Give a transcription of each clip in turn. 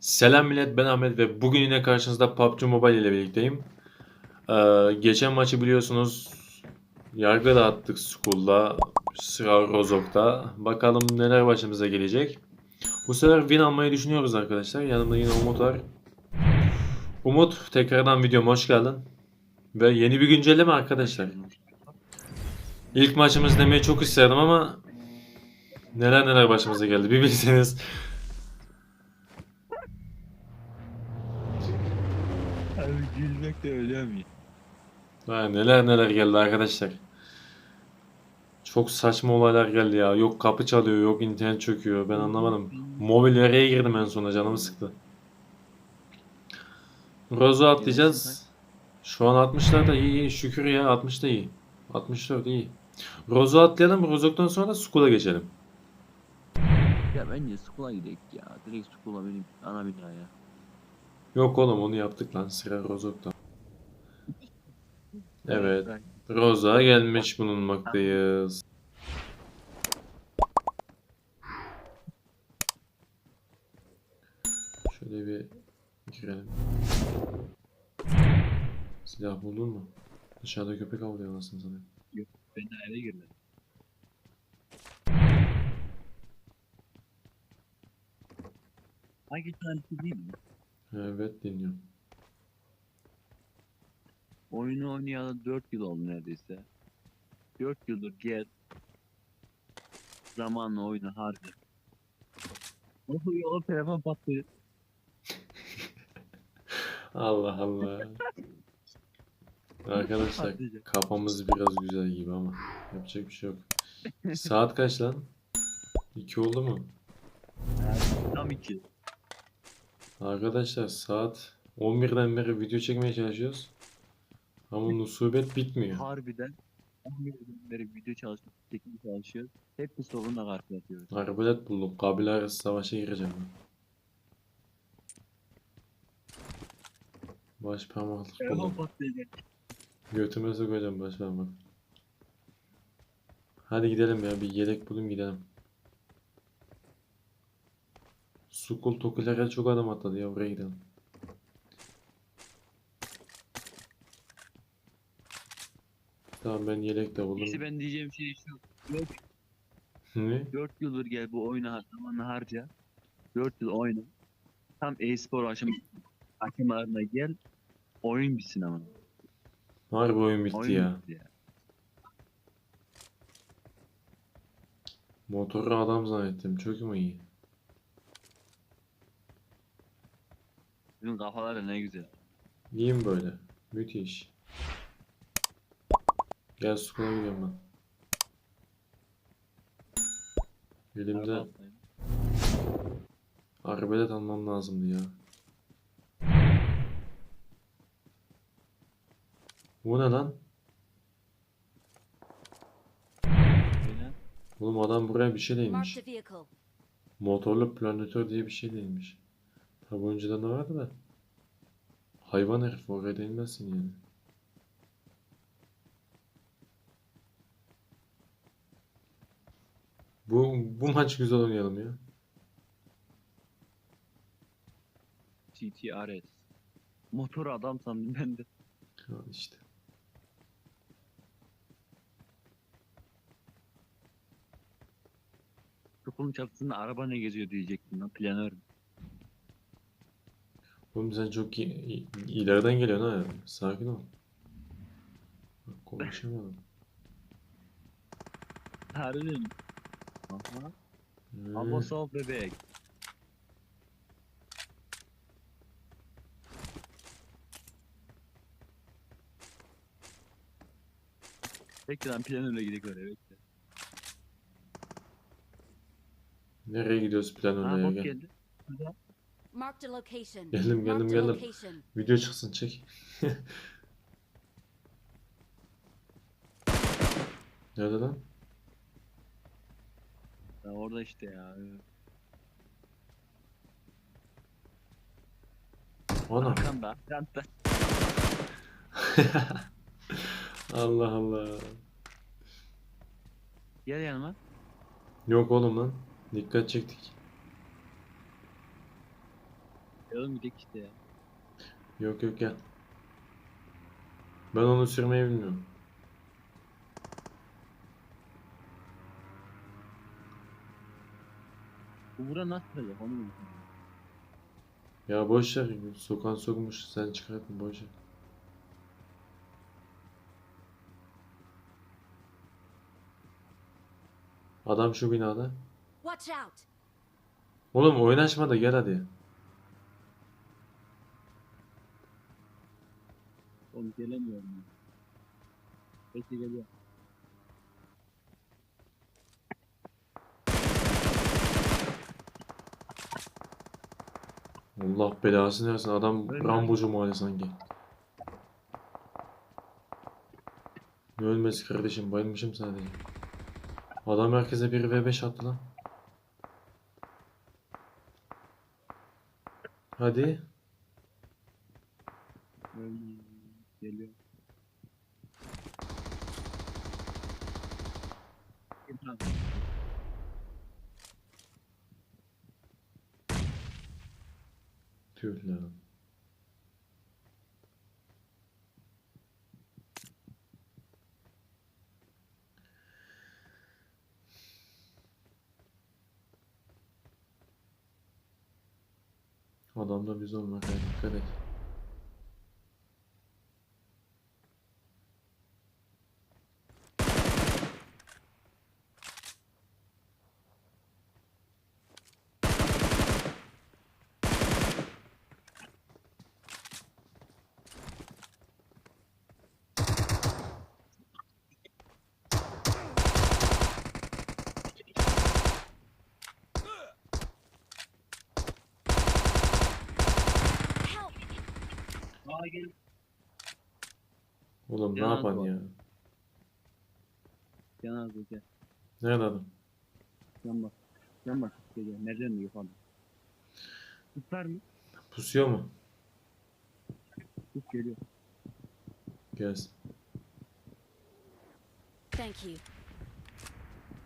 Selam millet ben Ahmet ve bugün yine karşınızda PUBG Mobile ile birlikteyim. Ee, geçen maçı biliyorsunuz yargı dağıttık sıra Rozok'ta. Bakalım neler başımıza gelecek. Bu sefer win almayı düşünüyoruz arkadaşlar. Yanımda yine Umut var. Umut tekrardan videoma hoş geldin. Ve yeni bir güncelleme arkadaşlar. İlk maçımız demeyi çok isterdim ama neler neler başımıza geldi bir bilseniz. Abi gülmek de ölüyorum ya. Ha, neler neler geldi arkadaşlar. Çok saçma olaylar geldi ya. Yok kapı çalıyor, yok internet çöküyor. Ben anlamadım. Mobil araya girdim en sonunda canımı sıktı. Rozo atlayacağız. Şu an 60'lar da iyi, iyi. Şükür ya 60 da iyi. 64 iyi. Rozo atlayalım. Rozok'tan sonra da Skull'a geçelim. Ya bence Skull'a gidelim ya. Direkt Skull'a benim ana bina ya. Yok oğlum onu yaptık lan. Sıra Rozok'ta. Evet. Roza gelmiş bulunmaktayız. Şöyle bir girelim. Silah buldun mu? Dışarıda köpek avlıyor anasını satayım. Ben de eve girdim. Hangi tanesi değil mi? Evet dinliyorum. Oyunu oynayalı 4 yıl oldu neredeyse. 4 yıldır gel. Zamanla oyunu harca. Nasıl yola telefon patlıyor. Allah Allah. Arkadaşlar Patlayacak. kafamız biraz güzel gibi ama yapacak bir şey yok. Saat kaç lan? 2 oldu mu? Tam 2. Arkadaşlar saat 11'den beri video çekmeye çalışıyoruz. Ama musibet bitmiyor. Harbiden 11 günden beri video çalışıp çekmeye çalışıyoruz. Hep bir sorunla karşılaşıyoruz. Arbalet buldum. Kabile arası savaşa gireceğim ben. Baş parmaklık buldum. Götüme sokacağım baş parmak. Hadi gidelim ya bir yelek bulayım gidelim. Sukul Tokuler'e çok adam atladı ya buraya gidelim. Tamam ben yelek de buldum. İşte ben diyeceğim şey şu. 4, Ne? 4 yıldır gel bu oyunu har- zamanla harca. 4 yıl oyna. Tam e-spor aşım aşamalarına gel. Oyun bitsin ama. Harbi oyun bitti Oyun ya. bitti ya. Motoru adam zannettim. Çok mu iyi? Bizim kafalar da ne güzel. İyiyim böyle. Müthiş. Gel Sukula gidiyorum ben. Elimde arbelet almam lazımdı ya. Bu ne lan? Oğlum adam buraya bir şey vehicle. Motorlu planetör diye bir şey değinmiş. Tabi önceden de vardı da. Hayvan herif oraya değinmezsin yani. Bu, bu maç güzel oynayalım ya. TTRS. Motor adam sandım ben de. Al işte. Kapının çatısında araba ne geziyor diyecektim lan planör. Oğlum sen çok i- i- ileriden geliyorsun ha. Sakin ol. Bak, konuşamadım. Harbiden. Aha. Hmm. Ama sol bebek. Bekle lan planörle gidelim oraya bekle. Nereye gidiyoruz plan Ha gel. geldi. Marked a location. Geldim, geldim, Marked a geldim. location. Video çıksın çek. Nerede lan? Ya orada işte ya. Arkanda. Arkanda. Allah Allah. Gel yanıma. Yok oğlum lan. Dikkat çektik. Oğlum gidelim işte ya. Yok yok gel. Ben onu sürmeyi bilmiyorum. Bu bura nasıl olacak onu bilmiyorum. Ya boş ver. Sokan sokmuş. Sen çıkartma boş ver. Adam şu binada. Watch out! Oğlum oynaşma da gel hadi. Oğlum gelemiyorum ya. Bekle geliyor. Allah belasını versin. Adam Öyle. Rambocu mu hali sanki. Ne ölmesi kardeşim bayılmışım sadece. Adam herkese 1 v 5 attı lan. Hadi. Geliyor. Lan. Adamda biz olmak dikkat et. Gel. Oğlum ne Yalan yapan bu. ya? Yan abi gel. Nerede adam? Yan bak. Yan bak. Geliyor. Nereden mi yukarıda? Tutar mı? Pusuyor mu? Tut geliyor. Gelsin. Thank you.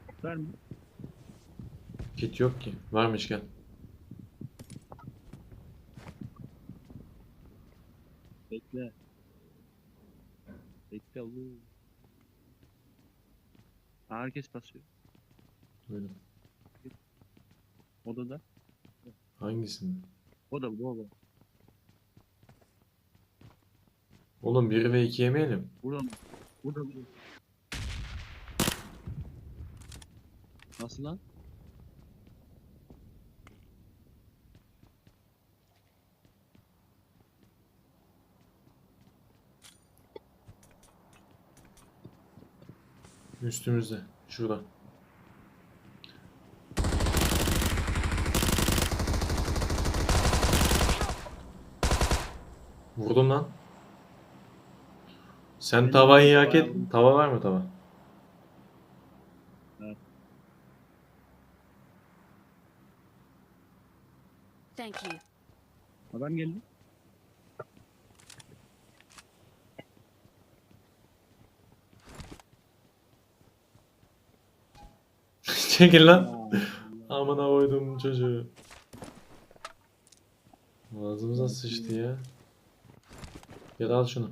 Tutar mı? Kit yok ki. Varmış gel. Bekle. Bekle oğlum. Herkes basıyor. Böyle. Odada. Hangisinde? O da bu o da. Oğlum 1 ve 2 yemeyelim. Burada mı? Burada burada. Nasıl lan? Üstümüzde. Şurada. Vurdum lan. Sen tavayı hak et. Tava var mı tava? Thank you. Adam geldi. Çekil lan. Amına koydum çocuğu. Ağzımıza sıçtı ya. Gel al şunu.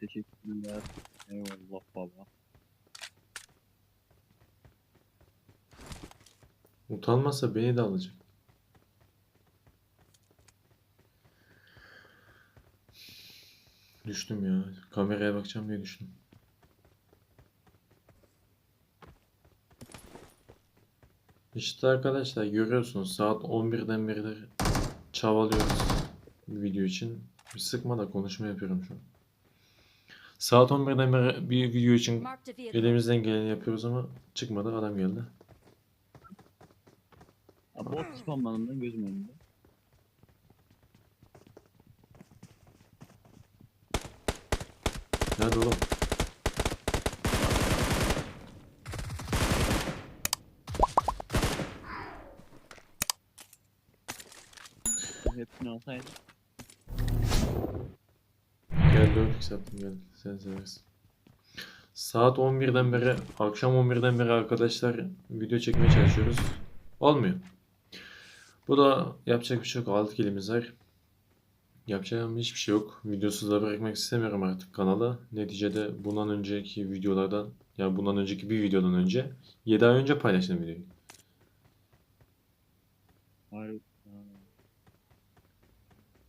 Teşekkürler. Eyvallah baba. Utanmazsa beni de alacak. Düştüm ya. Kameraya bakacağım diye düştüm. İşte arkadaşlar görüyorsunuz saat 11'den beridir çabalıyoruz bir video için. Bir sıkma da konuşma yapıyorum şu an. Saat 11'den beri bir video için elimizden geleni yapıyoruz ama çıkmadı adam geldi. Aa, Bot spamlanından gözüm önünde. Nerede oğlum? Hepsini alsaydım. Gel 4x attım gel. Sen seversin. Saat 11'den beri, akşam 11'den beri arkadaşlar video çekmeye çalışıyoruz. Olmuyor. Bu da yapacak bir şey yok. 6 kilimiz var. Yapacağım hiçbir şey yok. Videosuz da bırakmak istemiyorum artık kanalı. Neticede bundan önceki videolardan, yani bundan önceki bir videodan önce 7 ay önce paylaştım videoyu. Harbi.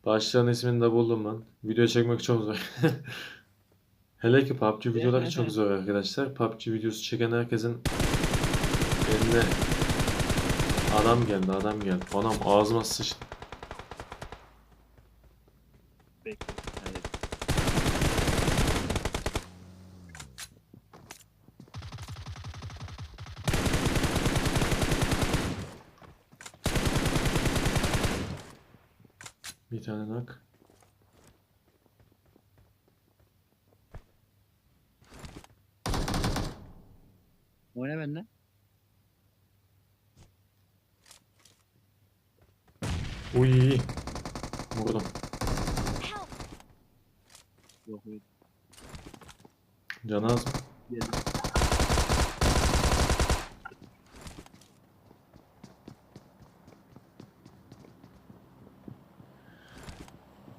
Başlığın ismini de buldum ben. Video çekmek çok zor. Hele ki PUBG videoları çok zor arkadaşlar. PUBG videosu çeken herkesin eline adam geldi, adam geldi. Anam ağzıma sıçtı. Tane nak. Oyna bende. Uy. Vurdum. Yok yok. Canı az mı? Geldim.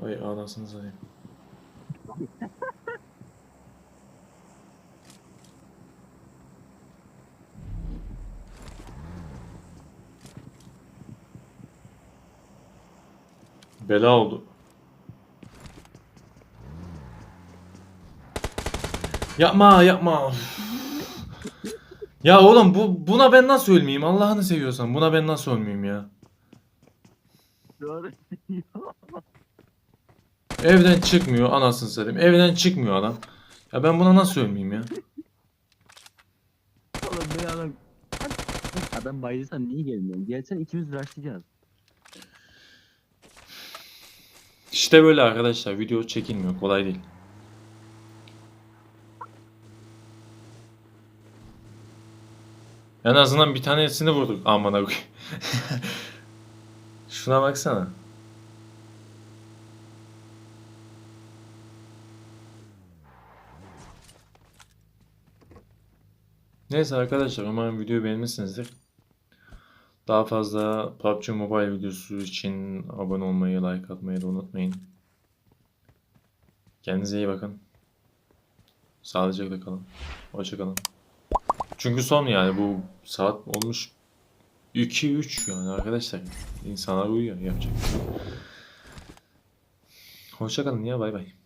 Ay anasını satayım. Bela oldu. Yapma yapma. Ya oğlum bu buna ben nasıl ölmeyeyim? Allah'ını seviyorsan buna ben nasıl ölmeyeyim ya? Evden çıkmıyor anasını satayım. Evden çıkmıyor adam. Ya ben buna nasıl ölmeyeyim ya? Oğlum ben adam... Adam baydıysan niye gelmiyorsun? Gelsen ikimiz rushlayacağız. İşte böyle arkadaşlar. Video çekilmiyor. Kolay değil. En azından bir tanesini vurduk. Aman abi. Şuna baksana. Neyse arkadaşlar umarım videoyu beğenmişsinizdir. Daha fazla PUBG Mobile videosu için abone olmayı, like atmayı da unutmayın. Kendinize iyi bakın. Sağlıcakla kalın. Hoşça kalın. Çünkü son yani bu saat olmuş 2-3 yani arkadaşlar. İnsanlar uyuyor yapacak. şey yok. Hoşça kalın ya bay bay.